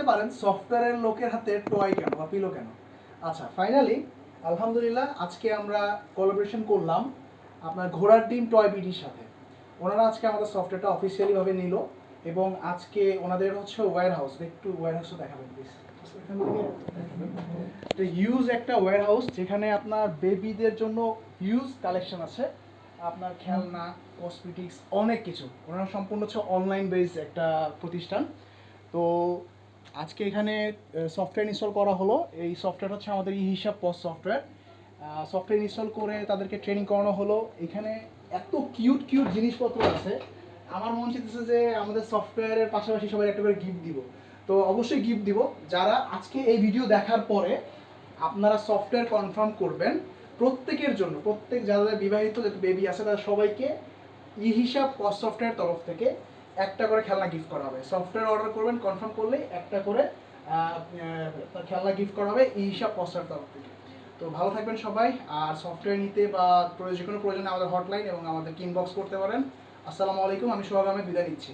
ভাবতে পারেন সফটওয়্যারের লোকের হাতে টয় কেন বা পিলো কেন? আচ্ছা ফাইনালি আলহামদুলিল্লাহ, আজকে আমরা কোলাবোরেশন করলাম আপনার ঘোড়ার ডিম টয় বিডির সাথে। ওনারা আজকে আমাদের সফটওয়্যারটা অফিসিয়ালিভাবে নিল এবং আজকে ওনাদের হচ্ছে ওয়্যার হাউস একটু ওয়্যার হাউসও দেখাবেন প্লিজ ইউজ একটা ওয়্যার হাউস যেখানে আপনার বেবিদের জন্য ইউজ কালেকশন আছে, আপনার খেলনা কসমেটিক্স অনেক কিছু। ওনারা সম্পূর্ণ হচ্ছে অনলাইন বেস একটা প্রতিষ্ঠান। তো আজকে এখানে সফটওয়্যার ইনস্টল করা হলো। এই সফটওয়্যার হচ্ছে আমাদের ই হিসাব পস সফটওয়্যার সফটওয়্যার ইনস্টল করে তাদেরকে ট্রেনিং করানো হলো। এখানে এত কিউট কিউট জিনিসপত্র আছে। আমার মন চাইতেছে যে আমাদের সফটওয়্যারের পাশাপাশি সবাই একটা করে গিফট দিব। তো অবশ্যই গিফট দিব। যারা আজকে এই ভিডিও দেখার পরে আপনারা সফটওয়্যার কনফার্ম করবেন, প্রত্যেকের জন্য, প্রত্যেক যাদের বিবাহিত বেবি আছে, তারা সবাইকে ই হিসাব সফটওয়্যার তরফ থেকে একটা করে খেলনা গিফট করা হবে। সফটওয়্যার অর্ডার করবেন কনফার্ম করলে একটা করে খেলনা গিফট করা হবে এই হিসাব পস্টার তরফ থেকে। তো ভালো থাকবেন সবাই, আর সফটওয়্যার নিতে বা যে কোনো প্রয়োজনে আমাদের হটলাইন এবং আমাদের ইনবক্স করতে পারেন। আসসালামু আলাইকুম, আমি সোহাগ আহমেদ, বিদায় নিচ্ছি।